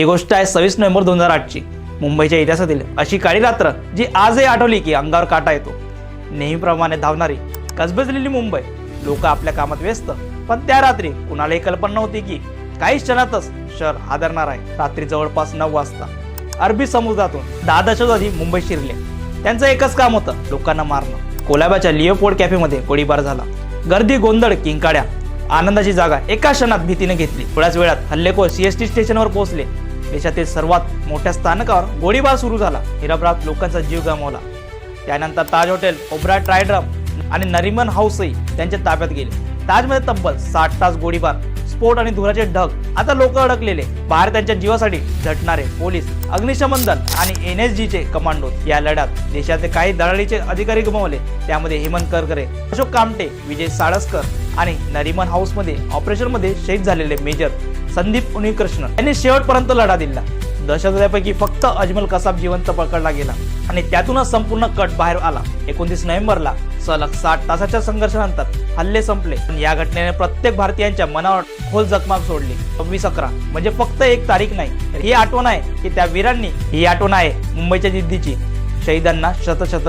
ही गोष्ट आहे सव्वीस नोव्हेंबर दोन हजार आठची. मुंबईच्या इतिहासातील अशी काळी रात्र जी आजही आठवली की अंगावर काटा येतो. नेहमीप्रमाणे धावणारी कसबजलेली मुंबई लोक आपल्या कामात व्यस्त. पण त्या रात्री कुणालाही कल्पना नव्हती की काही क्षणातच शहर हादरणार आहे. रात्री जवळपास नऊ वाजता अरबी समुद्रातून दहा दशकवादी मुंबई शिरले. त्यांचं एकच काम होतं लोकांना मारणं. कोलाब्याच्या लिओपोर्ड कॅफेमध्ये गोळीबार झाला. गर्दी गोंधळ किंकाड्या. आनंदाची जागा एका क्षणात भीतीने घेतली. थोड्याच वेळात हल्लेखोर सीएसटी स्टेशनवर पोहोचले. देशातील सर्वात मोठ्या स्थानकावर गोळीबार सुरू झाला. हिराबरात लोकांचा जीव गमावला. त्यानंतर ताज हॉटेल ओब्रा ट्रायड्रम आणि नरिमन हाऊसही त्यांच्या ताब्यात गेले. ताजमध्ये तब्बल साठ तास गोळीबार स्फोट आणि धुराचे ढग आता लोक अडकलेले. बाहेर त्यांच्या जीवासाठी झटणारे पोलीस अग्निशमन दल आणि एन एस चे कमांडो या लढ्यात देशाचे काही दलालीचे अधिकारी गमावले. त्यामध्ये हेमंत करकरे अशोक कामटे विजय साळसकर आणि नरिमन हाऊसमध्ये ऑपरेशनमध्ये शहीद झालेले मेजर संदीप उनिकृष्ण यांनी शेवटपर्यंत लढा दिला. दहशतवाद्यापैकी फक्त अजमल कसाब जिवंत पकडला गेला आणि त्यातूनच संपूर्ण कट बाहेर आला. एकोणतीस नोव्हेंबरला सलग साठ तासाच्या संघर्षानंतर हल्ले संपले. पण या घटनेने प्रत्येक भारतीयांच्या मनावर खोल जखमाग सोडली. सव्वीस अकरा म्हणजे फक्त एक तारीख नाही तर ही आठवण आहे की त्या वीरांनी ही आठवण आहे मुंबईच्या जिद्दीची. शहीदांना शतशत शत